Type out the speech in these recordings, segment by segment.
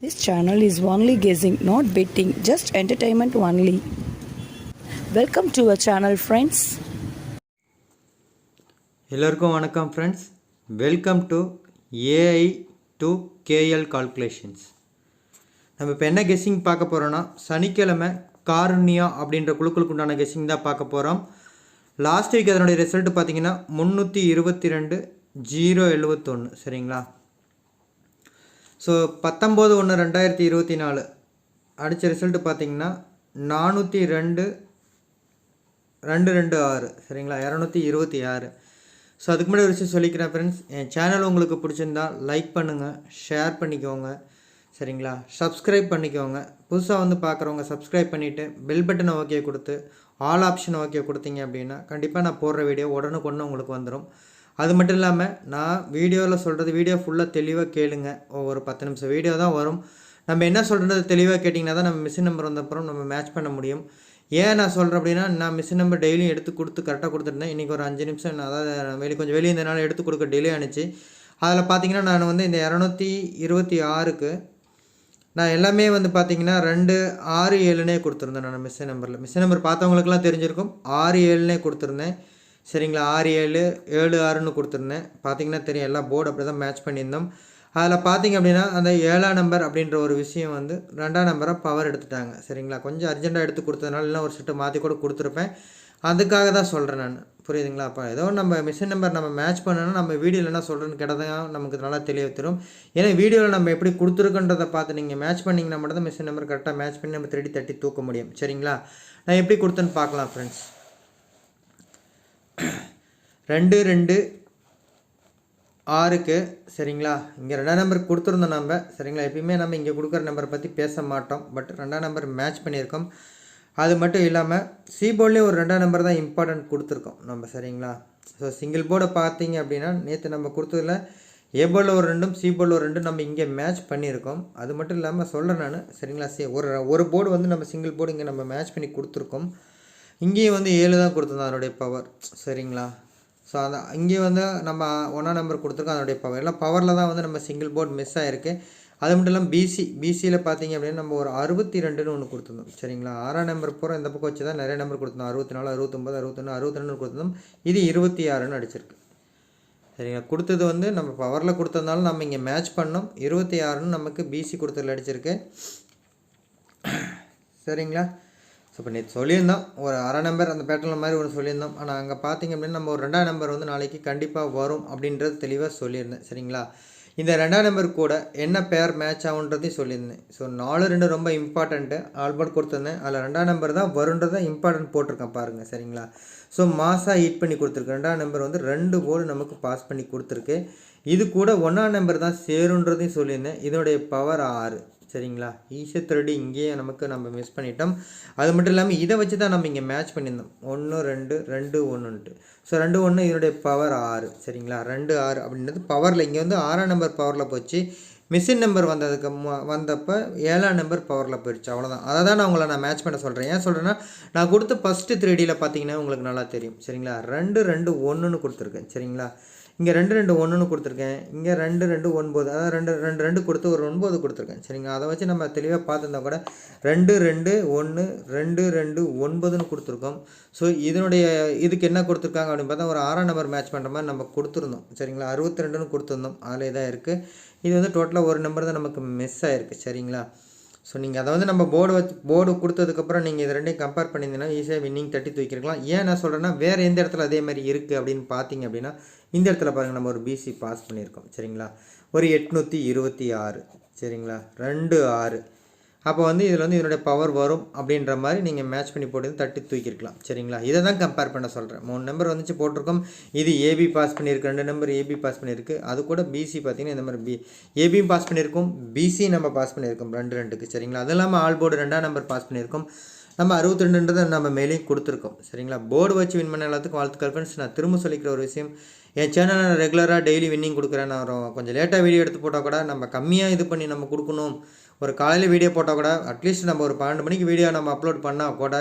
This channel is only guessing, not betting, just entertainment only. Welcome to a channel friends எல்லோருக்கும் வணக்கம் friends welcome to AI to KL calculations நம்ம இப்போ என்ன guessing பார்க்க போகிறோன்னா சனிக்கிழமை காருண்யா அப்படின்ற குழுக்களுக்கு உண்டான கெஸ்ஸிங் தான் பார்க்க போகிறோம் லாஸ்ட் வீக் அதனுடைய ரிசல்ட் பார்த்தீங்கன்னா முந்நூற்றி இருபத்தி ரெண்டு ஜீரோ எழுபத்தொன்று சரிங்களா? ஸோ பத்தொம்போது ஒன்று ரெண்டாயிரத்தி இருபத்தி நாலு. அடித்த ரிசல்ட்டு பார்த்தீங்கன்னா நானூற்றி ரெண்டு ரெண்டு ரெண்டு ஆறு. சரிங்களா? இரநூத்தி இருபத்தி ஆறு. ஸோ அதுக்கு முன்னாடி ஒரு விஷயம் சொல்லிக்கிறேன் ஃப்ரெண்ட்ஸ் என் சேனல் உங்களுக்கு பிடிச்சிருந்தா லைக் பண்ணுங்கள் ஷேர் பண்ணிக்கோங்க. சரிங்களா? சப்ஸ்கிரைப் பண்ணிக்கோங்க. புதுசாக வந்து பார்க்குறவங்க சப்ஸ்கிரைப் பண்ணிவிட்டு பெல் பட்டனை ஓகே கொடுத்து ஆல் ஆப்ஷன் ஓகே கொடுத்தீங்க அப்படின்னா கண்டிப்பாக நான் போடுற வீடியோ உடனுக்குடனே உங்களுக்கு வந்துடும் அது மட்டும் இல்லாமல் நான் வீடியோவில் சொல்கிறது வீடியோ ஃபுல்லாக தெளிவாக கேளுங்க. ஒரு பத்து நிமிஷம் வீடியோ தான் வரும். நம்ம என்ன சொல்கிறது தெளிவாக கேட்டிங்கன்னா தான் நம்ம மிஷின் நம்பர் வந்தப்புறம் நம்ம மேட்ச் பண்ண முடியும். ஏன் நான் சொல்கிறேன் அப்படின்னா நான் மிஷின் நம்பர் டெய்லியும் எடுத்து கொடுத்து கரெக்டாக கொடுத்துருந்தேன் இன்றைக்கி ஒரு அஞ்சு நிமிஷம் நான் அதாவது வெளியே கொஞ்சம் வெளியே இருந்தனால எடுத்து கொடுக்க டிலே ஆனிச்சு. அதில் பார்த்தீங்கன்னா நான் வந்து இந்த இரநூத்தி இருபத்தி ஆறுக்கு நான் எல்லாமே வந்து பார்த்தீங்கன்னா ரெண்டு ஆறு ஏழுனே கொடுத்துருந்தேன் நான் மிஷின் நம்பரில் மிஷின் நம்பர் பார்த்தவங்களுக்குலாம் தெரிஞ்சிருக்கும். ஆறு ஏழுனே கொடுத்துருந்தேன். சரிங்களா? ஆறு ஏழு ஏழு ஆறுன்னு கொடுத்துருந்தேன். பார்த்தீங்கன்னா தெரியும் எல்லா போர்டு அப்படி தான் மேட்ச் பண்ணியிருந்தோம். அதில் பார்த்தீங்க அப்படின்னா அந்த ஏழாம் நம்பர் அப்படின்ற ஒரு விஷயம் வந்து ரெண்டாம் நம்பராக பவர் எடுத்துட்டாங்க. சரிங்களா? கொஞ்சம் அர்ஜென்ட்டாக எடுத்து கொடுத்ததுனால இல்லை ஒரு செட்டு மாற்றி கூட கொடுத்துருப்பேன். அதுக்காக தான் சொல்கிறேன் நான். புரியுதுங்களா? அப்போ ஏதோ நம்ம மிஷின் நம்பர் நம்ம மேட்ச் பண்ணணும் நம்ம வீடியோவில் என்ன சொல்கிறேன்னு கேட்டதான் நமக்கு நல்லா தெளிவு தரும். ஏன்னா வீடியோவில் நம்ம எப்படி கொடுத்துருக்கன்றதை பார்த்து நீங்கள் மேட்ச் பண்ணிங்கன்னா மட்டும் தான் மிஷின் நம்பர் கரெக்டாக மேட்ச் பண்ணி நம்ம திருடி தட்டி தூக்க முடியும். சரிங்களா? நான் எப்படி கொடுத்தேன்னு பார்க்கலாம் ஃப்ரெண்ட்ஸ் ரெண்டு ரெண்டு ஆறுக்கு சரிங்களா? இங்கே ரெண்டாம் நம்பர் கொடுத்துருந்தோம் நம்ம. சரிங்களா? எப்பயுமே நம்ம இங்கே கொடுக்குற நம்பரை பற்றி பேச மாட்டோம். பட் ரெண்டாம் நம்பர் மேட்ச் பண்ணியிருக்கோம். அது மட்டும் இல்லாமல் சி போர்ட்லேயே ஒரு ரெண்டாம் நம்பர் தான் இம்பார்ட்டன்ட் கொடுத்துருக்கோம் நம்ம சரிங்களா? ஸோ சிங்கிள் போர்டை பார்த்தீங்க அப்படின்னா நேற்று நம்ம கொடுத்ததில் ஏ போர்டில் ஒரு ரெண்டும் சி போர்டில் ஒரு ரெண்டும் நம்ம இங்கே மேட்ச் பண்ணியிருக்கோம். அது மட்டும் இல்லாமல் சொல்கிறேன் நான். சரிங்களா? சரி ஒரு ஒரு போர்டு வந்து நம்ம சிங்கிள் போர்டு இங்கே நம்ம மேட்ச் பண்ணி கொடுத்துருக்கோம். இங்கேயும் வந்து ஏழு தான் கொடுத்துருந்தோம் அதனுடைய பவர் சரிங்களா? ஸோ அந்த இங்கே வந்து நம்ம ஒன்றாம் நம்பர் கொடுத்துருக்கோம் அதனுடைய பவர் எல்லாம் பவரில் தான் வந்து நம்ம சிங்கிள் போர்டு மிஸ் ஆகிருக்கு அது மட்டும் இல்லாமல் பிசி பிசியில் பார்த்தீங்க அப்படின்னா நம்ம ஒரு அறுபத்தி ரெண்டுன்னு ஒன்று கொடுத்துருந்தோம். சரிங்களா? ஆறாம் நம்பர் பூரா இந்த பக்கம் வச்சு தான் நிறைய நம்பர் கொடுத்துருந்தோம். அறுபத்தி நாலு அறுபத்தொம்பது அறுபத்தொன்று அறுபத்தி கொடுத்துருந்தோம். இது இருபத்தி ஆறுன்னு அடிச்சிருக்கு. சரிங்களா? கொடுத்தது வந்து நம்ம பவரில் கொடுத்ததுனால நம்ம இங்கே மேட்ச் பண்ணோம். இருபத்தி ஆறுன்னு நமக்கு பிசி கொடுத்ததில் அடிச்சிருக்கு. சரிங்களா? ஸோ இப்போ நேற்று சொல்லியிருந்தோம் ஒரு அரை நம்பர் அந்த பேட்டர்ன் மாதிரி ஒன்று சொல்லியிருந்தோம். ஆனால் அங்கே பார்த்தீங்க அப்படின்னா நம்ம ஒரு ரெண்டாம் நம்பர் வந்து நாளைக்கு கண்டிப்பாக வரும் அப்படின்றது தெளிவாக சொல்லியிருந்தேன். சரிங்களா? இந்த ரெண்டாம் நம்பர் கூட என்ன பேர் மேட்ச் ஆகுன்றதையும் சொல்லியிருந்தேன். ஸோ நாலு ரெண்டு ரொம்ப இம்பார்ட்டண்ட்டு ஆல்பர்ட் கொடுத்துருந்தேன். அதில் ரெண்டாம் நம்பர் தான் வருன்றதை இம்பார்ட்டன்ட் போட்டிருக்கேன் பாருங்கள் சரிங்களா? ஸோ மாசாக ஹீட் பண்ணி கொடுத்துருக்கு. ரெண்டாம் நம்பர் வந்து ரெண்டு கோல் நமக்கு பாஸ் பண்ணி கொடுத்துருக்கு. இது கூட ஒன்றாம் நம்பர் தான் சேருன்றதையும் சொல்லியிருந்தேன். இதனுடைய பவர் ஆறு. சரிங்களா? ஈஸியாக திருடி இங்கேயே நமக்கு நம்ம மிஸ் பண்ணிட்டோம். அது மட்டும் இல்லாமல் இதை வச்சு தான் நம்ம இங்கே மேட்ச் பண்ணியிருந்தோம். ஒன்று ரெண்டு ரெண்டு ஒன்றுன்ட்டு ஸோ ரெண்டு ஒன்று இதனுடைய பவர் ஆறு. சரிங்களா? ரெண்டு ஆறு அப்படின்றது பவரில் இங்கே வந்து ஆறாம் நம்பர் பவரில் போச்சு. மிஷின் நம்பர் வந்ததுக்கு மு- வந்தப்போ ஏழாம் நம்பர் பவரில் போயிடுச்சு அவ்வளோதான் அதை தான் நான் உங்களை நான் மேட்ச் பண்ண சொல்கிறேன் ஏன் சொல்கிறேன்னா நான் கொடுத்த ஃபஸ்ட்டு த்ரீடியில் பார்த்தீங்கன்னா உங்களுக்கு நல்லா தெரியும். சரிங்களா? ரெண்டு ரெண்டு ஒன்றுன்னு கொடுத்துருக்கேன். சரிங்களா? இங்கே ரெண்டு ரெண்டு ஒன்றுன்னு கொடுத்துருக்கேன். இங்கே ரெண்டு ரெண்டு ஒன்பது. அதாவது ரெண்டு ரெண்டு ரெண்டு கொடுத்து ஒரு ஒன்பது கொடுத்துருக்கேன். சரிங்களா? அதை வச்சு நம்ம தெளிவாக பார்த்துருந்தா கூட ரெண்டு ரெண்டு ஒன்று ரெண்டு ரெண்டு ஒன்பதுன்னு கொடுத்துருக்கோம். ஸோ இதனுடைய இதுக்கு என்ன கொடுத்துருக்காங்க அப்படின்னு பார்த்தா ஒரு ஆறாம் நம்பர் மேட்ச் பண்ணுற மாதிரி நம்ம கொடுத்துருந்தோம். சரிங்களா? அறுபத்தி ரெண்டுன்னு கொடுத்துருந்தோம். அதில் இதாக இருக்குது இது வந்து டோட்டலாக ஒரு நம்பர் தான் நமக்கு மிஸ் ஆகிருக்கு சரிங்களா? ஸோ நீங்கள் அதை வந்து நம்ம போர்டு வச்சு போர்டு கொடுத்ததுக்கப்புறம் நீங்கள் இது ரெண்டையும் கம்பேர் பண்ணியிருந்தீங்கன்னா ஈஸியாக வின்னிங் தட்டி தூக்கிருக்கலாம் ஏன் நான் சொல்கிறேன்னா வேறு எந்த இடத்துல அதே மாதிரி இருக்குது அப்படின்னு பார்த்தீங்க அப்படின்னா இந்த இடத்துல பாருங்கள் நம்ம ஒரு பிசி பாஸ் பண்ணியிருக்கோம். சரிங்களா? ஒரு எட்நூற்றி இருபத்தி ஆறு. சரிங்களா? ரெண்டு ஆறு. அப்போ வந்து இதில் வந்து இதனுடைய பவர் வரும் அப்படின்ற மாதிரி நீங்கள் மேட்ச் பண்ணி போட்டு தட்டி தூக்கிருக்கலாம் சரிங்களா? இதை தான் கம்பேர் பண்ண சொல்கிறேன் மூணு நம்பர் வந்துச்சு போட்டிருக்கோம். இது ஏபி பாஸ் பண்ணியிருக்கு. ரெண்டு நம்பர் ஏபி பாஸ் பண்ணியிருக்கு. அது கூட பிசி பார்த்தீங்கன்னா இந்த மாதிரி பி ஏபியும் பாஸ் பண்ணியிருக்கோம். பிசி நம்ம பாஸ் பண்ணியிருக்கோம். ரெண்டு ரெண்டுக்கு. சரிங்களா? அது இல்லாமல் ஆல் போர்டு ரெண்டாம் நம்பர் பாஸ் பண்ணியிருக்கோம். நம்ம அறுபத்தி ரெண்டுன்றதை நம்ம மேலேயும் கொடுத்துருக்கோம். சரிங்களா? போர்டு வச்சு வின் பண்ண எல்லாத்துக்கும் வாழ்த்துக்கள் ஃப்ரெண்ட்ஸ் நான் திரும்ப சொல்லிக்கிற ஒரு விஷயம் என் சேனல் நான் ரெகுலராக டெய்லி வின்னிங் கொடுக்குறேன் நான் கொஞ்சம் லேட்டாக வீடியோ எடுத்து போட்டால் கூட நம்ம கம்மியாக இது பண்ணி நம்ம கொடுக்கணும். ஒரு காலையில் வீடியோ போட்டால் கூட அட்லீஸ்ட் நம்ம ஒரு பன்னெண்டு மணிக்கு வீடியோ நம்ம அப்லோட் பண்ணால் கூட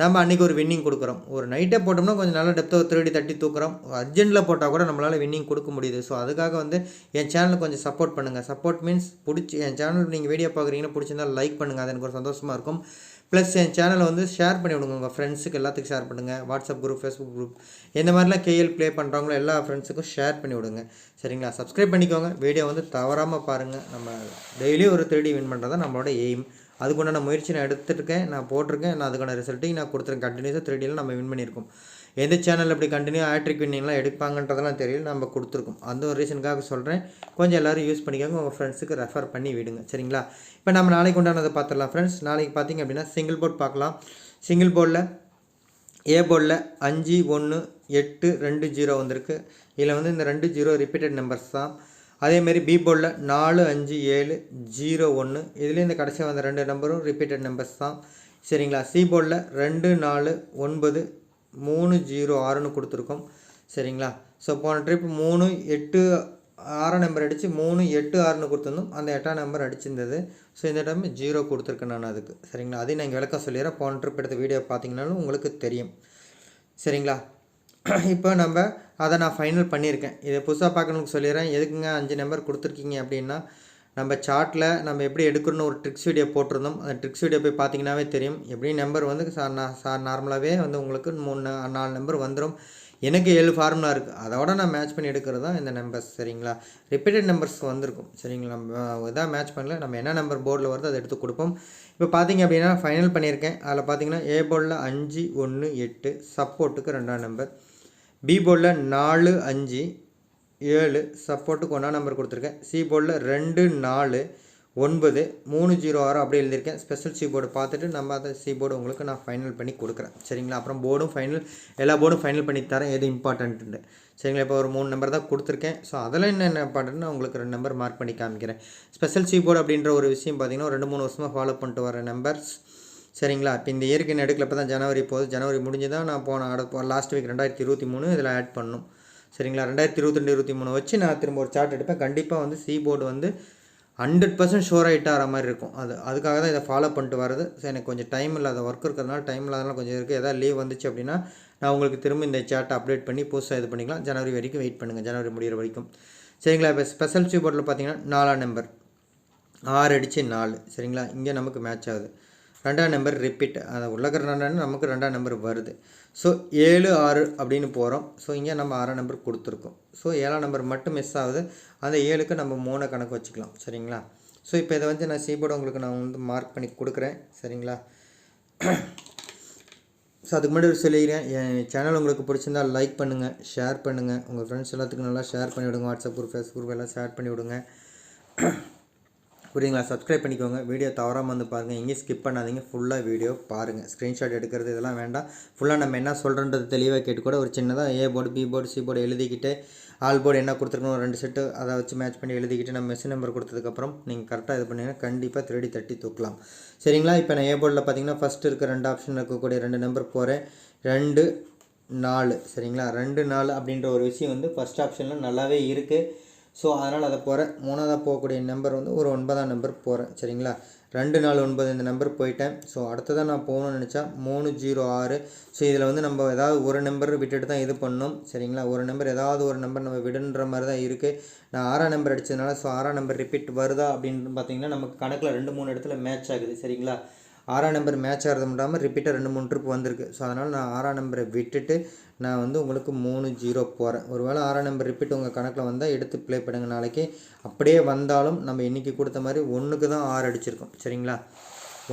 நம்ம அன்றைக்கி ஒரு வின்னிங் கொடுக்குறோம். ஒரு நைட்டே போட்டோம்னா கொஞ்சம் நல்லா டெப்த்தாக திருடி தட்டி தூக்குறோம். அர்ஜென்ட்டில் போட்டால் கூட நம்மளால் வின்னிங் கொடுக்க முடியுது. ஸோ அதுக்காக வந்து என் சேனலுக்கு கொஞ்சம் சப்போர்ட் பண்ணுங்கள் சப்போர்ட் மீன்ஸ் பிடிச்சி என் சேனல் நீங்கள் வீடியோ பார்க்குறீங்கன்னா பிடிச்சிருந்தா லைக் பண்ணுங்கள் அது எனக்கு ஒரு சந்தோஷமாக இருக்கும். ப்ளஸ் என் சேனலை வந்து ஷேர் பண்ணி விடுங்க உங்கள் ஃப்ரெண்ட்ஸுக்கு எல்லாத்துக்கும் ஷேர் பண்ணுங்கள் வாட்ஸ்அப் குரூப் ஃபேஸ்புக் குரூப் எந்த மாதிரிலாம் கேஎல் ப்ளே பண்ணுறாங்களோ எல்லா ஃப்ரெண்ட்ஸுக்கும் ஷேர் பண்ணி விடுங்க சரிங்களா? சப்ஸ்கிரைப் பண்ணிக்கோங்க. வீடியோ வந்து தவறாமல் பாருங்கள் நம்ம டெய்லி ஒரு த்ரீ வின் பண்ணுறது தான் நம்மளோட எய்ம் அதுக்குண்டான முயற்சி நான் எடுத்துருக்கேன் நான் போட்டிருக்கேன். நான் அதுக்கான ரிசல்ட்டையும் நான் கொடுத்துருக்கேன். கண்டினியூஸாக த்ரீ நம்ம வின் பண்ணியிருக்கோம். எந்த சேனல் இப்படி கண்டினியூ ஆட்ரிக் வின்னிங்லாம் எடுப்பாங்கன்றதெல்லாம் தெரியல நம்ம கொடுத்துருக்கோம். அந்த ஒரு ரீசனுக்காக சொல்கிறேன் கொஞ்சம் எல்லோரும் யூஸ் பண்ணிக்கோங்க உங்கள் ஃப்ரெண்ட்ஸுக்கு ரெஃபர் பண்ணி விடுங்க. சரிங்களா? இப்போ நம்ம நாளைக்கு உண்டானதை பார்த்துடலாம் ஃப்ரெண்ட்ஸ் நாளைக்கு பார்த்தீங்க அப்படின்னா சிங்கிள் போர்ட் பார்க்கலாம். சிங்கிள் போர்டில் ஏ போர்டில் அஞ்சு ஒன்று எட்டு ரெண்டு ஜீரோ வந்திருக்கு. இதில் வந்து இந்த ரெண்டு ஜீரோ ரிப்பீட்டட் நம்பர்ஸ் தான். அதேமாரி பி போர்டில் நாலு அஞ்சு ஏழு ஜீரோ ஒன்று இதுலேயும் இந்த கடைசியாக வந்த ரெண்டு நம்பரும் ரிப்பீட்டட் நம்பர்ஸ் தான். சரிங்களா? சி போர்டில் ரெண்டு நாலு ஒன்பது மூணு ஜீரோ ஆறுன்னு கொடுத்துருக்கோம். சரிங்களா? ஸோ போன ட்ரிப் மூணு எட்டு ஆறாம் நம்பர் அடித்து மூணு எட்டு ஆறுன்னு கொடுத்துருந்தோம். அந்த எட்டாம் நம்பர் அடிச்சிருந்தது. ஸோ இந்த டைம் ஜீரோ கொடுத்துருக்கேன் நான் அதுக்கு. சரிங்களா? அதையும் நான் விளக்க சொல்லிடுறேன். போன ட்ரிப் எடுத்த வீடியோ பார்த்தீங்கன்னாலும் உங்களுக்கு தெரியும். சரிங்களா? இப்போ நம்ம அதை நான் ஃபைனல் பண்ணியிருக்கேன். இதை புதுசாக பார்க்கணுன்னு சொல்லிடுறேன். எதுக்குங்க அஞ்சு நம்பர் கொடுத்துருக்கீங்க அப்படின்னா நம்ம சார்ட்டில் நம்ம எப்படி எடுக்கணும்னு ஒரு ட்ரிக்ஸ் வீடியோ போட்டிருந்தோம். அந்த ட்ரிக்ஸ் வீடியோ போய் பார்த்தீங்கன்னாவே தெரியும். எப்படி நம்பர் வந்து சார் நான் சார் நார்மலாகவே வந்து உங்களுக்கு மூணு நா- நாலு நம்பர் வந்துடும் எனக்கு ஏழு ஃபார்முலா இருக்குது அதோட நான் மேட்ச் பண்ணி எடுக்கிறது தான் இந்த நம்பர்ஸ் சரிங்களா? ரிப்பீட்டட் நம்பர்ஸ் வந்திருக்கும். சரிங்களா? நம்ம இதான் மேட்ச் பண்ணல. நம்ம என்ன நம்பர் போர்டில் வருதோ அதை எடுத்து கொடுப்போம். இப்போ பார்த்தீங்க அப்படின்னா ஃபைனல் பண்ணியிருக்கேன். அதில் பார்த்தீங்கன்னா ஏ போர்டில் அஞ்சு ஒன்று எட்டு சப்போர்ட்டுக்கு ரெண்டாம் நம்பர் பி போர்டில் நாலு அஞ்சு ஏழு சப்போர்ட்டுக்கு ஒன்றா நம்பர் கொடுத்துருக்கேன். சி போர்டில் ரெண்டு நாலு ஒன்பது மூணு ஜீரோ ஆறு அப்படி எழுதியிருக்கேன். ஸ்பெஷல் சி போர்டு பார்த்துட்டு நம்ம அதை சி போர்டு உங்களுக்கு நான் ஃபைனல் பண்ணி கொடுக்குறேன். சரிங்களா? அப்புறம் போர்டும் ஃபைனல் எல்லா போர்டும் ஃபைனல் பண்ணி தரேன். எது இம்பார்ட்டன்ட்டு சரிங்களா? இப்போ ஒரு மூணு நம்பர் தான் கொடுத்துருக்கேன். ஸோ அதில் என்ன பண்ணுறேன்னு நான் உங்களுக்கு ரெண்டு நம்பர் மார்க் பண்ணி காமிக்கிறேன். ஸ்பெஷல் சி போர்டு அப்படின்ற ஒரு விஷயம் பார்த்தீங்கன்னா ரெண்டு மூணு வருஷமாக ஃபாலோ பண்ணிட்டு வர நம்பர்ஸ் சரிங்களா? இப்போ இந்த இயற்கை நடுக்கில் இப்போ தான் ஜனவரி போகுது. ஜனவரி முடிஞ்சு தான் நான் போன லாஸ்ட் வீக் ரெண்டாயிரத்தி இருபத்தி மூணு இதில் ஆட் பண்ணணும் சரிங்களா? ரெண்டாயிரத்தி இருபத்தி ரெண்டு இருபத்தி மூணு வச்சு நான் திரும்ப ஒரு சார்ட் எடுப்பேன். கண்டிப்பாக வந்து சி போர்டு வந்து ஹண்ட்ரட் பர்சன்ட் ஷோர் ஆகிட்டு வர மாதிரி இருக்கும். அது அதுக்காக தான் இதை ஃபாலோ பண்ணிட்டு வரது ஸோ எனக்கு கொஞ்சம் டைம் இல்லாத ஒர்க் இருக்கிறதுனால டைம் இல்லாதனால கொஞ்சம் இருக்குது எதாவது லீவ் வந்துச்சு அப்படின்னா நான் உங்களுக்கு திரும்ப இந்த சார்ட்டை அப்டேட் பண்ணி புதுசாக இது பண்ணிக்கலாம். ஜனவரி வரைக்கும் வெயிட் பண்ணுங்கள் ஜனவரி முடிகிற வரைக்கும். சரிங்களா? இப்போ ஸ்பெஷல் சி போர்டில் பார்த்தீங்கன்னா நாலாம் நம்பர் ஆறு அடித்து நாலு. சரிங்களா? இங்கே நமக்கு மேட்ச் ஆகுது. ரெண்டாம் நம்பர் ரிப்பீட் அதை உள்ளக்கிற ரெண்டாம் நமக்கு ரெண்டாம் நம்பர் வருது. ஸோ ஏழு ஆறு அப்படின்னு போகிறோம் ஸோ இங்கே நம்ம ஆறாம் நம்பர் கொடுத்துருக்கோம். ஸோ ஏழாம் நம்பர் மட்டும் மிஸ் ஆகுது. அந்த ஏழுக்கு நம்ம மூணு கணக்கு வச்சுக்கலாம். சரிங்களா? ஸோ இப்போ இதை வந்து நான் சீபோர்டு உங்களுக்கு நான் வந்து மார்க் பண்ணி கொடுக்குறேன். சரிங்களா? ஸோ அதுக்கு முன்னாடி ஒரு சொல்லிக்கிறேன். என் சேனல் உங்களுக்கு பிடிச்சிருந்தா லைக் பண்ணுங்கள் ஷேர் பண்ணுங்கள் உங்கள் ஃப்ரெண்ட்ஸ் எல்லாத்துக்கும் நல்லா ஷேர் பண்ணிவிடுங்க. வாட்ஸ்அப் குரூப் ஃபேஸ்புக் குரூப் எல்லாம் ஷேர் பண்ணிவிடுங்க. புரியுங்களா சப்ஸ்கிரைப் பண்ணிக்கோங்க. வீடியோ தவறாமல் வந்து பாருங்கள் எங்கேயும் ஸ்கிப் பண்ணாதீங்க. ஃபுல்லாக வீடியோ பாருங்கள் ஸ்க்ரீன்ஷாட் எடுக்கிறது இதெல்லாம் வேண்டாம். ஃபுல்லாக நம்ம என்ன சொல்கிறன்றது தெளிவாக கேட்டு கூட ஒரு சின்னதாக A board B board C board எழுதிக்கிட்டு ஆல் போர்டு என்ன கொடுத்துருக்கணும்? ரெண்டு செட்டு அதை வச்சு மேட்ச் பண்ணி எழுதிக்கிட்டு நம்ம மெஷின் நம்பர் கொடுத்ததுக்கப்புறம் நீங்கள் கரெக்டாக இது பண்ணீங்கன்னா கண்டிப்பாக திருடி தட்டி தூக்கலாம். சரிங்களா? இப்போ நான் ஏ போர்டில் பார்த்தீங்கன்னா ஃபஸ்ட்டு இருக்க ரெண்டு ஆப்ஷன் இருக்கக்கூடிய ரெண்டு நம்பர் போகிறேன் ரெண்டு நாலு. சரிங்களா? ரெண்டு நாலு அப்படின்ற ஒரு விஷயம் வந்து ஃபஸ்ட் ஆப்ஷனில் நல்லாவே இருக்குது ஸோ அதனால் அதை போகிறேன். மூணாவதாக போகக்கூடிய நம்பர் வந்து ஒரு ஒன்பதாம் நம்பர் போகிறேன். சரிங்களா? ரெண்டு நாலு ஒன்பது இந்த நம்பர் போயிட்டேன். ஸோ அடுத்ததாக நான் போகணும்னு நினச்சா மூணு ஜீரோ ஆறு. ஸோ இதில் வந்து நம்ம ஏதாவது ஒரு நம்பர் விட்டுட்டு தான் இது பண்ணணும். சரிங்களா? ஒரு நம்பர் ஏதாவது ஒரு நம்பர் நம்ம விடுன்ற மாதிரி தான் இருக்குது நான் ஆறாம் நம்பர் அடித்ததுனால ஸோ ஆறாம் நம்பர் ரிப்பீட் வருதா அப்படின்னு பார்த்தீங்கன்னா நமக்கு கணக்கில் ரெண்டு மூணு இடத்துல மேட்ச் ஆகுது. சரிங்களா? ஆறாம் நம்பர் மேட்ச் ஆகிறது மட்டும் ரிப்பீட்டாக ரெண்டு மூணு ட்ரிப் வந்திருக்கு. ஸோ அதனால் நான் ஆறாம் நம்பரை விட்டுட்டு நான் வந்து உங்களுக்கு மூணு ஜீரோ போகிறேன் ஒருவேளை ஆறாம் நம்பர் ரிப்பீட் உங்கள் கணக்கில் வந்தால் எடுத்து ப்ளே பண்ணுங்க. நாளைக்கு அப்படியே வந்தாலும் நம்ம இன்றைக்கி கொடுத்த மாதிரி ஒன்றுக்கு தான் ஆறு அடிச்சிருக்கோம். சரிங்களா?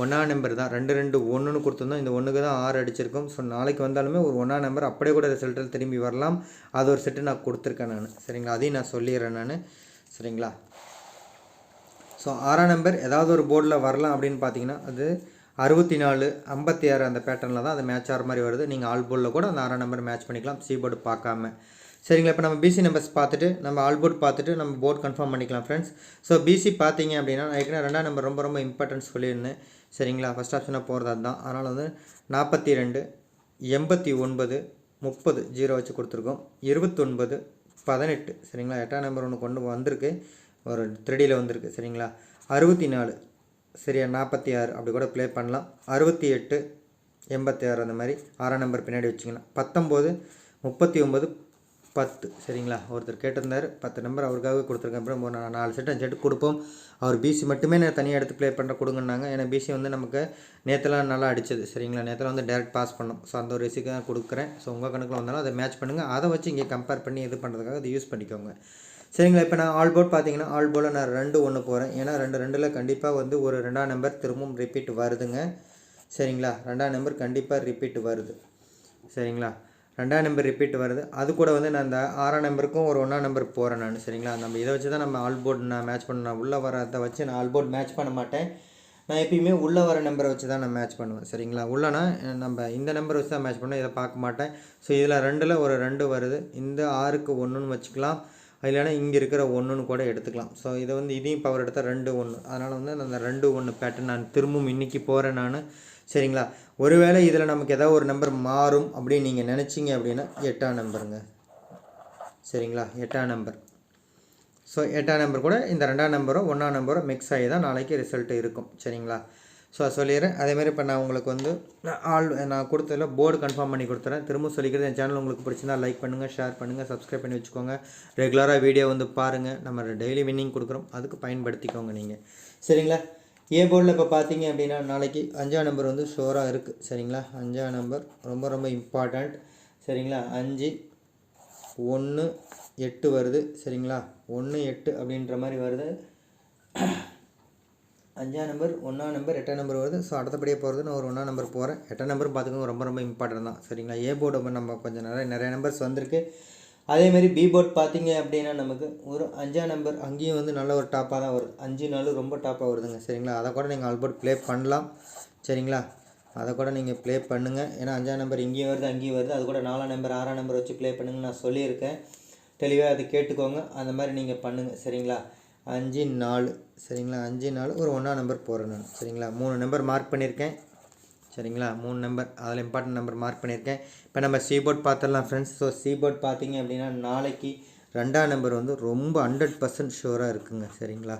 ஒன்றாம் நம்பர் தான். ரெண்டு ரெண்டு ஒன்றுன்னு கொடுத்துருந்தோம். இந்த ஒன்றுக்கு தான் ஆறு அடிச்சிருக்கோம். ஸோ நாளைக்கு வந்தாலுமே ஒரு ஒன்றாம் நம்பர் அப்படியே கூட ரிசல்ட்டில் திரும்பி வரலாம். அது ஒரு செட்டு நான் கொடுத்துருக்கேன் நான். சரிங்களா? அதையும் நான் சொல்லிடுறேன் நான். சரிங்களா? ஸோ ஆறாம் நம்பர் ஏதாவது ஒரு போர்டில் வரலாம் அப்படின்னு பார்த்தீங்கன்னா அது அறுபத்தி நாலு ஐம்பத்தி ஆறு அந்த பேட்டர்னில் தான் அது மேட்ச் ஆகிற மாதிரி வருது. நீங்கள் ஆல் போர்டில் கூட அந்த ஆறாம் நம்பர் மேட்ச் பண்ணிக்கலாம். சி போர்டு பார்க்காம. சரிங்களா இப்போ நம்ம பிசி நம்பர்ஸ் பார்த்துட்டு நம்ம ஆல் போர்ட் பார்த்துட்டு நம்ம போர்ட் கன்ஃபார்ம் பண்ணிக்கலாம் ஃப்ரெண்ட்ஸ் ஸோ பிசி பார்த்தீங்க அப்படின்னா நான் ஏற்கனவே ரெண்டாம் நம்பர் ரொம்ப ரொம்ப இம்பார்ட்டன்ஸ் சொல்லியிருந்தேன். சரிங்களா ஃபஸ்ட் ஆப்ஷனாக போகிறது அதுதான். அதனால் வந்து நாற்பத்தி ரெண்டு எண்பத்தி ஒன்பது முப்பது ஜீரோ வச்சு கொடுத்துருக்கோம். இருபத்தொன்பது பதினெட்டு. சரிங்களா எட்டாம் நம்பர் ஒன்று கொண்டு வந்திருக்கு. ஒரு த்ரெடியில் வந்திருக்கு. சரிங்களா அறுபத்தி நாலு சரியா நாற்பத்தி ஆறு அப்படி கூட ப்ளே பண்ணலாம். அறுபத்தி எட்டு எண்பத்தி ஆறு அந்த மாதிரி ஆறாம் நம்பர் பின்னாடி வச்சிங்கன்னா பத்தொம்போது முப்பத்தி ஒம்பது பத்து. சரிங்களா? ஒருத்தர் கேட்டிருந்தார் பத்து நம்பர் அவருக்காக கொடுத்துருக்கேன். அப்புறம் ஒரு நாலு செட் அஞ்சு செட்டு கொடுப்போம். அவர் பிசி மட்டுமே நான் தனியாக எடுத்து ப்ளே பண்ணுற கொடுங்கன்னாங்க. ஏன்னா பிசி வந்து நமக்கு நேற்றுலாம் நல்லா அடிச்சது. சரிங்களா? நேற்றுலாம் வந்து டேரெக்ட் பாஸ் பண்ணோம். ஸோ அந்த ஒரு ரிசிக்கு தான் கொடுக்குறேன். ஸோ உங்கள் கணக்கில் வந்தாலும் அதை மேட்ச் பண்ணுங்கள் அதை வச்சு இங்கே கம்பேர் பண்ணி இது பண்ணுறதுக்காக அதை யூஸ் பண்ணிக்கோங்க. சரிங்களா இப்போ நான் ஆல் போர்ட் பார்த்தீங்கன்னா ஆல் போல் நான் ரெண்டு ஒன்று போகிறேன் ஏன்னா ரெண்டு ரெண்டில் கண்டிப்பாக வந்து ஒரு ரெண்டாம் நம்பர் திரும்பவும் ரிப்பீட் வருதுங்க. சரிங்களா? ரெண்டாம் நம்பர் கண்டிப்பாக ரிப்பீட் வருது. சரிங்களா? ரெண்டாம் நம்பர் ரிப்பீட் வருது. அது கூட வந்து நான் இந்த ஆறாம் நம்பருக்கும் ஒரு ஒன்றாம் நம்பர் போகிறேன் நான். சரிங்களா? நம்ம இதை வச்சு தான் நம்ம ஆல் போர்டு நான் மேட்ச் பண்ண நான் உள்ளே வரதை வச்சு நான் ஆல் போர்டு மேட்ச் பண்ண மாட்டேன். நான் எப்பயுமே உள்ளே வர நம்பரை வச்சு தான் நான் மேட்ச் பண்ணுவேன். சரிங்களா? உள்ளனா நம்ம இந்த நம்பர் வச்சு தான் மேட்ச் பண்ணுவேன். இதை பார்க்க மாட்டேன். ஸோ இதில் ரெண்டில் ஒரு ரெண்டு வருது. இந்த ஆறுக்கு ஒன்றுன்னு வச்சுக்கலாம். இல்லைன்னா இங்கே இருக்கிற ஒன்றுன்னு கூட எடுத்துக்கலாம். ஸோ இதை வந்து இதையும் பவர் எடுத்தால் ரெண்டு ஒன்று அதனால் வந்து நான் அந்த ரெண்டு ஒன்று பேட்டர்ன் நான் திரும்பவும் இன்றைக்கி போகிறேன் நான். சரிங்களா? ஒருவேளை இதில் நமக்கு ஏதாவது ஒரு நம்பர் மாறும் அப்படின்னு நீங்கள் நினச்சிங்க அப்படின்னா எட்டாம் நம்பருங்க சரிங்களா? எட்டாம் நம்பர் ஸோ எட்டாம் நம்பர் கூட இந்த ரெண்டாம் நம்பரும் ஒன்றாம் நம்பரும் மிக்ஸ் ஆகி தான் நாளைக்கு ரிசல்ட் இருக்கும். சரிங்களா? ஸோ அதை சொல்லிடுறேன். அதேமாதிரி இப்போ நான் உங்களுக்கு வந்து நான் ஆல் நான் கொடுத்ததில் போர்டு கன்ஃபார்ம் பண்ணி கொடுத்துறேன். திரும்ப சொல்லிக்கிறது என் சேனல் உங்களுக்கு பிடிச்சிருந்தா லைக் பண்ணுங்கள் ஷேர் பண்ணுங்கள் சப்ஸ்கிரைப் பண்ணி வச்சுக்கோங்க. ரெகுலராக வீடியோ வந்து பாருங்கள் நம்ம டெய்லி வின்னிங் கொடுக்குறோம். அதுக்கு பயன்படுத்திக்கோங்க நீங்கள் சரிங்களா? ஏ போர்டில் இப்போ பார்த்தீங்க அப்படின்னா நாளைக்கு அஞ்சாம் நம்பர் வந்து ஷோராக இருக்குது சரிங்களா? அஞ்சாம் நம்பர் ரொம்ப ரொம்ப இம்பார்ட்டண்ட் சரிங்களா? அஞ்சு ஒன்று எட்டு வருது. சரிங்களா? ஒன்று எட்டு அப்படின்ற மாதிரி வருது. அஞ்சாம் நம்பர் ஒன்றாம் நம்பர் எட்டாம் நம்பர் வருது. ஸோ அடுத்தபடியே போகிறது நான் ஒரு ஒன்றாம் நம்பர் போகிறேன் எட்டாம் நம்பரும் பார்த்துக்கோங்க ரொம்ப ரொம்ப இம்பார்ட்டன்ட் தான். சரிங்களா? ஏ போர்டு நம்ம கொஞ்சம் நிறைய நிறைய நம்பர்ஸ் வந்திருக்கு. அதேமாரி பி போர்ட் பார்த்தீங்க அப்படின்னா நமக்கு ஒரு அஞ்சாம் நம்பர் அங்கேயும் வந்து நல்ல ஒரு டாப்பாக தான் வருது அஞ்சு நாள் ரொம்ப டாப்பாக வருதுங்க. சரிங்களா? அதை கூட நீங்கள் ஆல்போர்ட் ப்ளே பண்ணலாம். சரிங்களா? அதை கூட நீங்கள் ப்ளே பண்ணுங்கள் ஏன்னா அஞ்சாம் நம்பர் இங்கேயும் வருது அங்கேயும் வருது. அது கூட நாலாம் நம்பர் ஆறாம் நம்பர் வச்சு ப்ளே பண்ணுங்கன்னு நான் சொல்லியிருக்கேன். தெளிவாக அதை கேட்டுக்கோங்க. அந்த மாதிரி நீங்கள் பண்ணுங்கள் சரிங்களா? அஞ்சு நாலு. சரிங்களா? அஞ்சு நாலு. ஒரு ஒன்றா நம்பர் போகிறேன் நான். சரிங்களா? மூணு நம்பர் மார்க் பண்ணியிருக்கேன். சரிங்களா? மூணு நம்பர் அதில் இம்பார்ட்டன்ட் நம்பர் மார்க் பண்ணியிருக்கேன். இப்போ நம்ம சீபோர்ட் பார்த்துடலாம் ஃப்ரெண்ட்ஸ் ஸோ சீபோர்ட் பார்த்தீங்க அப்படின்னா நாளைக்கு ரெண்டாம் நம்பர் வந்து ரொம்ப ஹண்ட்ரட் பர்சன்ட் ஷூராக இருக்குங்க. சரிங்களா?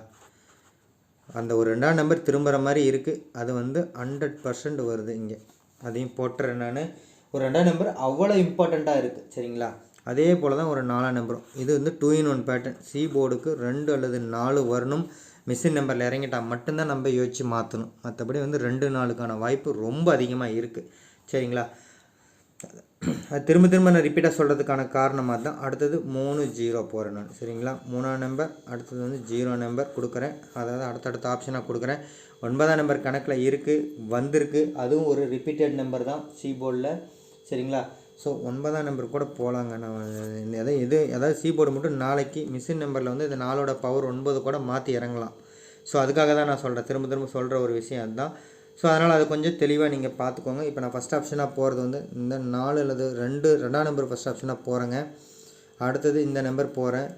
அந்த ஒரு ரெண்டாம் நம்பர் திரும்புகிற மாதிரி இருக்குது அது வந்து ஹண்ட்ரட் பர்சன்ட் வருது இங்கே. அதையும் போட்டுறேன் நான். ஒரு ரெண்டாம் நம்பர் அவ்வளோ இம்பார்ட்டண்ட்டாக இருக்குது சரிங்களா? அதே போல் தான் ஒரு நாலாம் நம்பரும் இது வந்து two in one pattern C போர்டுக்கு ரெண்டு அல்லது நாலு வரணும். மிஷின் நம்பரில் இறங்கிட்டால் மட்டும்தான் நம்ம யோசித்து மாற்றணும் மற்றபடி வந்து ரெண்டு நாளுக்கான வாய்ப்பு ரொம்ப அதிகமாக இருக்குது சரிங்களா? அது திரும்ப திரும்ப நான் ரிப்பீட்டாக சொல்கிறதுக்கான காரணமாக தான் அடுத்தது மூணு ஜீரோ போகிறேன் நான். சரிங்களா? மூணாம் நம்பர் அடுத்தது வந்து ஜீரோ நம்பர் கொடுக்குறேன். அதாவது அடுத்தடுத்த ஆப்ஷனாக கொடுக்குறேன். ஒன்பதாம் நம்பர் கணக்கில் இருக்குது வந்திருக்கு. அதுவும் ஒரு ரிப்பீட்டட் நம்பர் தான். சி போர்டில் சரிங்களா? ஸோ ஒன்பதாம் நம்பர் கூட போகலாங்க நான் எதாவது இது அதாவது சி போர்டு மட்டும் நாளைக்கு மிஷின் நம்பரில் வந்து இந்த நாளோட பவர் ஒன்பது கூட மாற்றி இறங்கலாம். ஸோ அதுக்காக தான் நான் சொல்கிறேன் திரும்ப திரும்ப சொல்கிற ஒரு விஷயம் அதுதான். ஸோ அதனால் அது கொஞ்சம் தெளிவாக நீங்கள் பார்த்துக்கோங்க. இப்போ நான் ஃபஸ்ட் ஆப்ஷனாக போகிறது வந்து இந்த நாலு அல்லது ரெண்டு ரெண்டாம் நம்பர் ஃபஸ்ட் ஆப்ஷனாக போகிறேங்க அடுத்தது இந்த நம்பர் போகிறேன்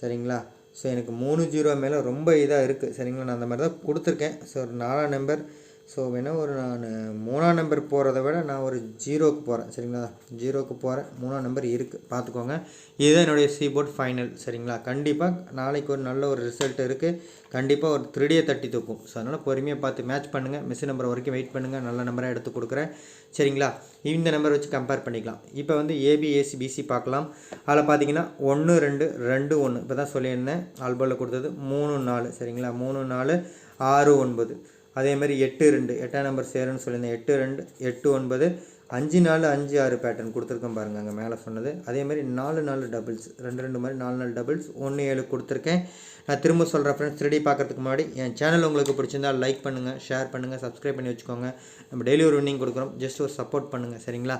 சரிங்களா? ஸோ எனக்கு மூணு ஜீரோ மேலே ரொம்ப இதாக இருக்குது சரிங்களா? நான் அந்த மாதிரி தான் கொடுத்துருக்கேன். ஸோ ஒரு நாலாம் நம்பர் ஸோ வேணால் ஒரு நான் மூணாம் நம்பர் போகிறத விட நான் ஒரு ஜீரோக்கு போகிறேன் சரிங்களா? ஜீரோக்கு போகிறேன் மூணாம் நம்பர் இருக்குது பார்த்துக்கோங்க. இதுதான் என்னுடைய சி போர்ட் ஃபைனல் சரிங்களா? கண்டிப்பாக நாளைக்கு ஒரு நல்ல ஒரு ரிசல்ட் இருக்குது கண்டிப்பாக ஒரு த்ரீடியை தட்டி தூக்கும். ஸோ அதனால் பொறுமையாக பார்த்து மேட்ச் பண்ணுங்கள் மிஸ் நம்பர் வரைக்கும் வெயிட் பண்ணுங்கள் நல்ல நம்பராக எடுத்து கொடுக்குறேன் சரிங்களா? இந்த நம்பர் வச்சு கம்பேர் பண்ணிக்கலாம். இப்போ வந்து ஏபிஏசி பிசி பார்க்கலாம். அதில் பார்த்தீங்கன்னா ஒன்று ரெண்டு ரெண்டு ஒன்று இப்போ தான் சொல்லியிருந்தேன் ஆல்பாலில் கொடுத்தது மூணு நாலு சரிங்களா? மூணு நாலு ஆறு ஒன்பது. அதே மாதிரி எட்டு ரெண்டு எட்டாம் நம்பர் சேருன்னு சொல்லியிருந்தேன். எட்டு ரெண்டு எட்டு ஒன்பது அஞ்சு நாலு அஞ்சு ஆறு பேட்டர்ன் கொடுத்துருக்கேன் பாருங்கள் அங்கே மேலே சொன்னது. அதே மாதிரி நாலு நாலு டபுள்ஸ் ரெண்டு ரெண்டு மாதிரி நாலு நாலு டபுள்ஸ் ஒன்று ஏழு கொடுத்துருக்கேன். நான் திரும்ப சொல்கிறேன் ஃப்ரெண்ட்ஸ் த்ரீடி பார்க்குறதுக்கு முன்னாடி என் சேனல் உங்களுக்கு பிடிச்சிருந்தா லைக் பண்ணுங்கள் ஷேர் பண்ணுங்கள் சப்ஸ்கிரைப் பண்ணி வச்சுக்கோங்க. நம்ம டெய்லி ஒரு வின்னிங் கொடுக்குறோம். ஜஸ்ட் ஒரு சப்போர்ட் பண்ணுங்கள் சரிங்களா?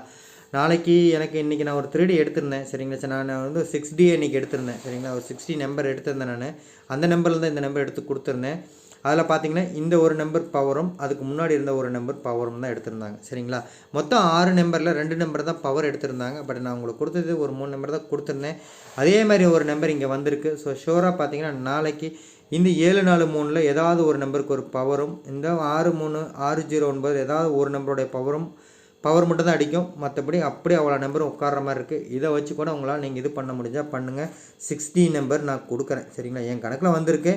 நாளைக்கு எனக்கு இன்றைக்கி நான் ஒரு த்ரீ டி எடுத்திருந்தேன் சரிங்களா? சார் நான் வந்து சிக்ஸ் டி இன்றைக்கி எடுத்திருந்தேன் சரிங்களா? ஒரு சிக்ஸ்டி நம்பர் எடுத்திருந்தேன் நான். அந்த நம்பரில் தான் இந்த நம்பர் எடுத்து கொடுத்துருந்தேன். அதில் பார்த்தீங்கன்னா இந்த ஒரு நம்பர் பவரும் அதுக்கு முன்னாடி இருந்த ஒரு நம்பர் பவரும் தான் எடுத்திருந்தாங்க. சரிங்களா? மொத்தம் ஆறு நம்பரில் ரெண்டு நம்பர் தான் பவர் எடுத்திருந்தாங்க. பட் நான் உங்களுக்கு கொடுத்தது ஒரு மூணு நம்பர் தான் கொடுத்துருந்தேன். அதே மாதிரி ஒரு நம்பர் இங்கே வந்திருக்கு. ஸோ ஷோராக பார்த்தீங்கன்னா நாளைக்கு இந்த ஏழு நாலு மூணில் ஏதாவது ஒரு நம்பருக்கு ஒரு பவரும் இந்த ஆறு மூணு ஆறு ஜீரோ ஒன்பது ஏதாவது ஒரு நம்பருடைய பவரும் பவர் மட்டும் தான் அடிக்கும். மற்றபடி அப்படியே அவ்வளோ நம்பரும் உட்கார்ற மாதிரி இருக்குது இதை வச்சு கூட உங்களால் நீங்கள் இது பண்ண முடிஞ்சால் பண்ணுங்கள் சிக்ஸ்டி நம்பர் நான் கொடுக்குறேன். சரிங்களா? என் கணக்கில் வந்திருக்கு.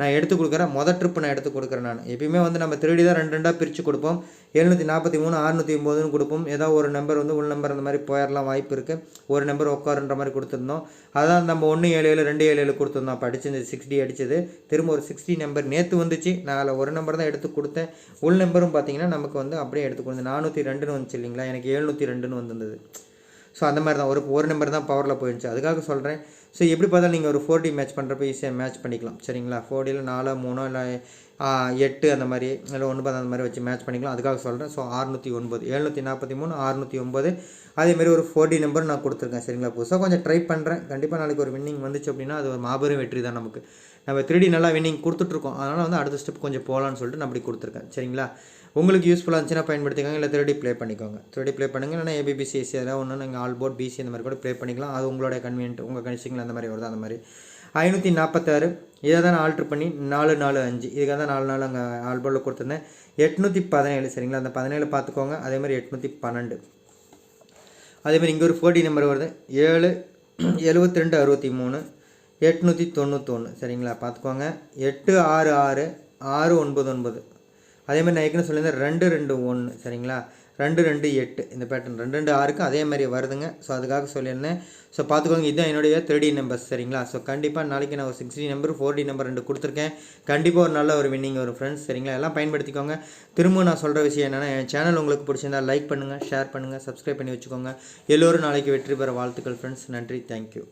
நான் எடுத்து கொடுக்குறேன். மொதல் ட்ரிப் நான் எடுத்து கொடுக்குறேன் நான். எப்பயுமே வந்து நம்ம திருடி தான் ரெண்டு ரெண்டாக பிரித்து கொடுப்போம். எழுநூற்றி நாற்பத்தி மூணு அறுநூற்றி ஒம்போதுன்னு கொடுப்போம். ஏதோ ஒரு நம்பர் வந்து உள் நம்பர் அந்த மாதிரி போயிடலாம் வாய்ப்பு இருக்குது ஒரு நம்பர் உட்காருன்ற மாதிரி கொடுத்துருந்தோம். அதான் நம்ம ஒன்று ஏழு ஏழு ரெண்டு ஏழு ஏழு கொடுத்துருந்தோம். அப்போ அடிச்சது சிக்ஸ்டி அடிச்சது. திரும்ப ஒரு சிக்ஸ்டி நம்பர் நேற்று வந்துச்சு. நான் அதில் ஒரு நம்பர் தான் எடுத்து கொடுத்தேன். உள் நம்பரும் பார்த்தீங்கன்னா நமக்கு வந்து அப்படியே எடுத்து கொடுத்து நானூற்றி ரெண்டுன்னு வந்துச்சு இல்லைங்களா? எனக்கு எழுநூற்றி ரெண்டுன்னு வந்திருந்தது. ஸோ அந்த மாதிரி தான். ஒரு ஒரு நம்பர் தான் பவரில் போயிடுச்சு அதுக்காக சொல்கிறேன் ஸோ எப்படி பார்த்தாலும் நீங்கள் ஒரு ஃபோர் டி மேட்ச் பண்ணுறப்ப ஈஸியாக மேட்ச் பண்ணிக்கலாம். சரிங்களா? ஃபோர் டியில் நாலு மூணோ இல்லை எட்டு அந்த மாதிரி இல்லை ஒன்பது அந்த மாதிரி வச்சு மேட்ச் பண்ணிக்கலாம். அதுக்காக சொல்கிறேன் ஸோ அறுநூற்றி ஒன்பது எழுநூற்றி நாற்பத்தி மூணு அறுநூற்றி ஒம்பது அதேமாரி ஒரு ஃபோர் டி நம்பர் நான் கொடுத்துருக்கேன். சரிங்களா? புதுசாக கொஞ்சம் ட்ரை பண்ணுறேன் கண்டிப்பாக நாளைக்கு ஒரு வின்னிங் வந்துச்சு அப்படின்னா அது ஒரு மாபெரும் வெற்றி தான் நமக்கு. நம்ம த்ரீ டி நல்லா வின்னிங் கொடுத்துட்ருக்கோம் அதனால் வந்து அடுத்த ஸ்டெப் கொஞ்சம் போகலான்னு சொல்லிட்டு நான் அப்படி கொடுத்துருக்கேன். சரிங்களா? உங்களுக்கு யூஸ்ஃபுல்லாக இருந்துச்சுன்னா பயன்படுத்திக்கோங்க. இல்லை திருடி ப்ளே பண்ணிக்கோங்க. திருடி ப்ளே பண்ணுங்கள் இல்லைனா ஏபிபிசிஎஸ்சி அதெல்லாம் ஒன்று நீங்கள் ஆல் போர்ட் பிசி அந்த மாதிரி கூட ப்ளே பண்ணிக்கலாம். அது உங்களோட கன்வீனியன்ட் உங்கள் கணிச்சிங்கள் அந்த மாதிரி வருது? அந்த மாதிரி. ஐநூற்றி நாற்பத்தாறு இதை தான் நான் ஆல்ட்ரு பண்ணி நாலு நாலு அஞ்சு. இதுக்காக தான் நாலு நாலு அங்கே ஆல் போர்டில் கொடுத்துருந்தேன். எட்நூற்றி பதினேழு சரிங்களா? அந்த பதினேழு பார்த்துக்கோங்க. அதே மாதிரி எட்நூற்றி பன்னெண்டு. அதேமாதிரி இங்கே ஒரு ஃபோர்டி நம்பர் வருது. ஏழு எழுபத்தி ரெண்டு அறுபத்தி மூணு. எட்நூற்றி தொண்ணூத்தொன்று சரிங்களா? பார்த்துக்கோங்க. எட்டு ஆறு ஆறு. ஆறு ஒன்பது ஒன்பது. அதேமாதிரி நான் ஏற்கனவே சொல்லியிருந்தேன் ரெண்டு ரெண்டு ஒன்று சரிங்களா? ரெண்டு ரெண்டு எட்டு இந்த பேட்டர்ன் ரெண்டு ரெண்டு ஆறுக்கு அதே மாதிரி வருதுங்க. ஸோ அதுக்காக சொல்லியிருந்தேன். ஸோ பார்த்துக்கோங்க இதுதான் என்னுடைய த்ரீ நம்பர்ஸ் சரிங்களா? ஸோ கண்டிப்பாக நாளைக்கு நான் ஒரு sixty number four D number ரெண்டு கொடுத்துருக்கேன். கண்டிப்பாக ஒரு நல்ல ஒரு வின்னிங் ஒரு ஃப்ரெண்ட்ஸ் சரிங்களா? எல்லாம் பயன்படுத்திக்கோங்க. திரும்ப நான் சொல்கிற விஷயம் என்னென்னா என் சேனல் உங்களுக்கு பிடிச்சிருந்தா லைக் பண்ணுங்கள் ஷேர் பண்ணுங்கள் சப்ஸ்கிரைப் பண்ணி வச்சுக்கோங்க. எல்லோரும் நாளைக்கு வெற்றி பெற வாழ்த்துக்கள் ஃப்ரெண்ட்ஸ் நன்றி. தேங்க்யூ